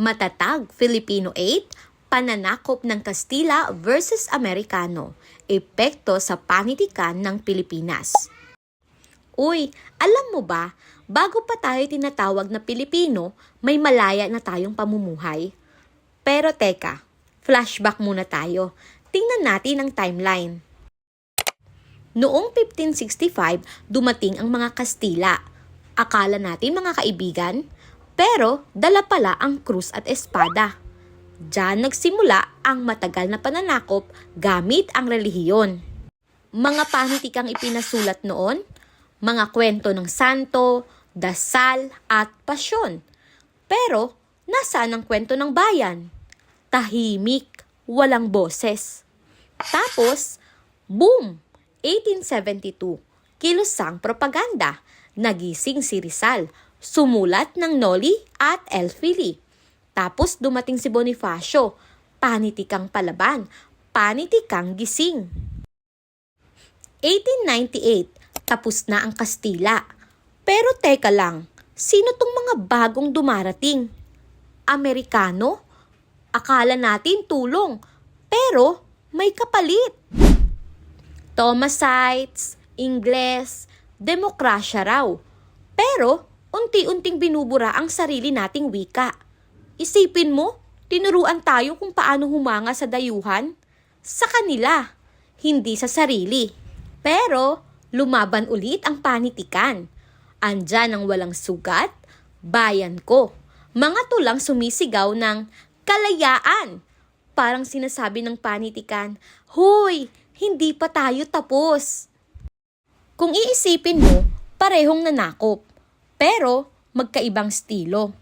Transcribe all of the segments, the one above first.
Matatag Filipino 8, Pananakop ng Kastila versus Amerikano, Epekto sa Panitikan ng Pilipinas. Uy, alam mo ba, bago pa tayo tinatawag na Pilipino, may malaya na tayong pamumuhay. Pero teka, flashback muna tayo. Tingnan natin ang timeline. Noong 1565, dumating ang mga Kastila. Akala natin mga kaibigan, pero dala pala ang krus at espada. Diyan nagsimula ang matagal na pananakop gamit ang relihiyon. Mga panitikang ipinasulat noon, mga kwento ng santo, dasal at pasyon. Pero nasaan ang kwento ng bayan? Tahimik, walang boses. Tapos, boom! 1872, kilusang propaganda. Nagising si Rizal, sumulat ng Noli at Elfili. Tapos dumating si Bonifacio, panitikang palaban, panitikang gising. 1898, tapos na ang Kastila. Pero teka lang, sino tong mga bagong dumarating? Amerikano? Akala natin tulong, pero may kapalit. Thomasites, Ingles, demokrasya raw. Pero unti-unting binubura ang sarili nating wika. Isipin mo, tinuruan tayo kung paano humanga sa dayuhan? Sa kanila, hindi sa sarili. Pero lumaban ulit ang panitikan. Andyan ang walang sugat, bayan ko. Mga tulang sumisigaw ng kalayaan. Parang sinasabi ng panitikan, Hoy, hindi pa tayo tapos. Kung iisipin mo, parehong nanakop, pero magkaibang estilo.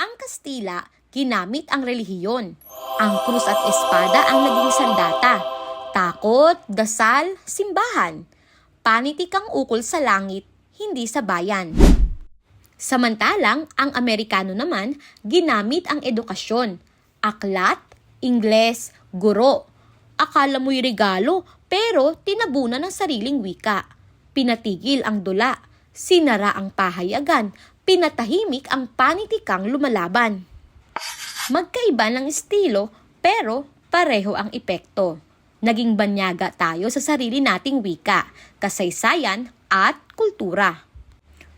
Ang Kastila, ginamit ang relihiyon. Ang krus at espada ang naging sandata. Takot, dasal, simbahan. Panitikang ukol sa langit, hindi sa bayan. Samantalang, ang Amerikano naman, ginamit ang edukasyon. Aklat, Ingles, guro. Akala mo'y regalo, pero tinabunan ng sariling wika. Pinatigil ang dula, sinara ang pahayagan, pinatahimik ang panitikang lumalaban. Magkaiba ng estilo, pero pareho ang epekto. Naging banyaga tayo sa sarili nating wika, kasaysayan at kultura.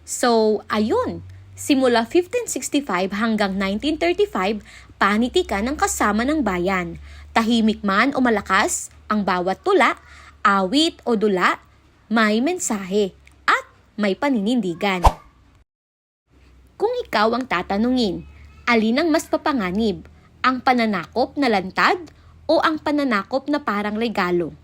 So, ayun. Simula 1565 hanggang 1935, panitikan ng kasama ng bayan. Tahimik man o malakas, ang bawat tula, awit o dula, may mensahe may paninindigan. Kung ikaw ang tatanungin, alin ang mas papanganib? Ang pananakop na lantad o ang pananakop na parang regalo?